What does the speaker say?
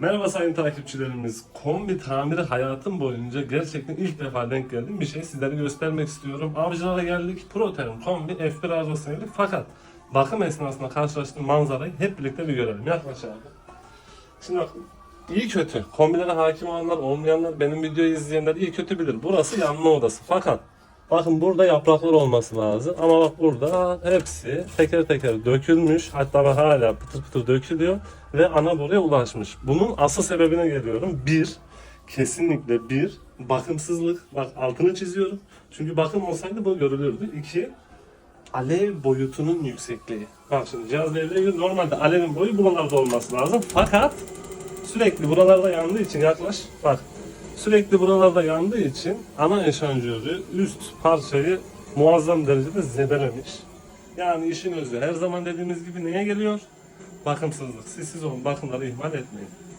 Merhaba sayın takipçilerimiz. Kombi tamiri hayatım boyunca gerçekten ilk defa denk geldiğim bir şey sizlere göstermek istiyorum. Avcılara geldik. Protein kombi F1 arızasına. Fakat bakım esnasında karşılaştığım manzarayı hep birlikte bir görelim. Yaklaş abi. Şimdi bak iyi kötü. Kombilere hakim olanlar olmayanlar benim videoyu izleyenler iyi kötü bilir. Burası yanma odası. Fakat Bakın burada yapraklar olması lazım ama bak burada hepsi teker teker dökülmüş hatta bak hala pıtır pıtır dökülüyor ve ana boruya ulaşmış. Bunun asıl sebebine geliyorum. Bir, kesinlikle bir, bakımsızlık. Bak altını çiziyorum. Çünkü bakım olsaydı bu görülürdü. İki, alev boyutunun yüksekliği. Bak şimdi cihaz devreye giriyor. Normalde alevin boyu buralarda olması lazım. Fakat sürekli buralarda yandığı için yaklaş. Bak sürekli buralarda yandığı için ana eşanjörü üst parçayı muazzam derecede zedelemiş. Yani işin özü her zaman dediğimiz gibi neye geliyor? Bakımsızlık. Siz siz olun bakımları ihmal etmeyin.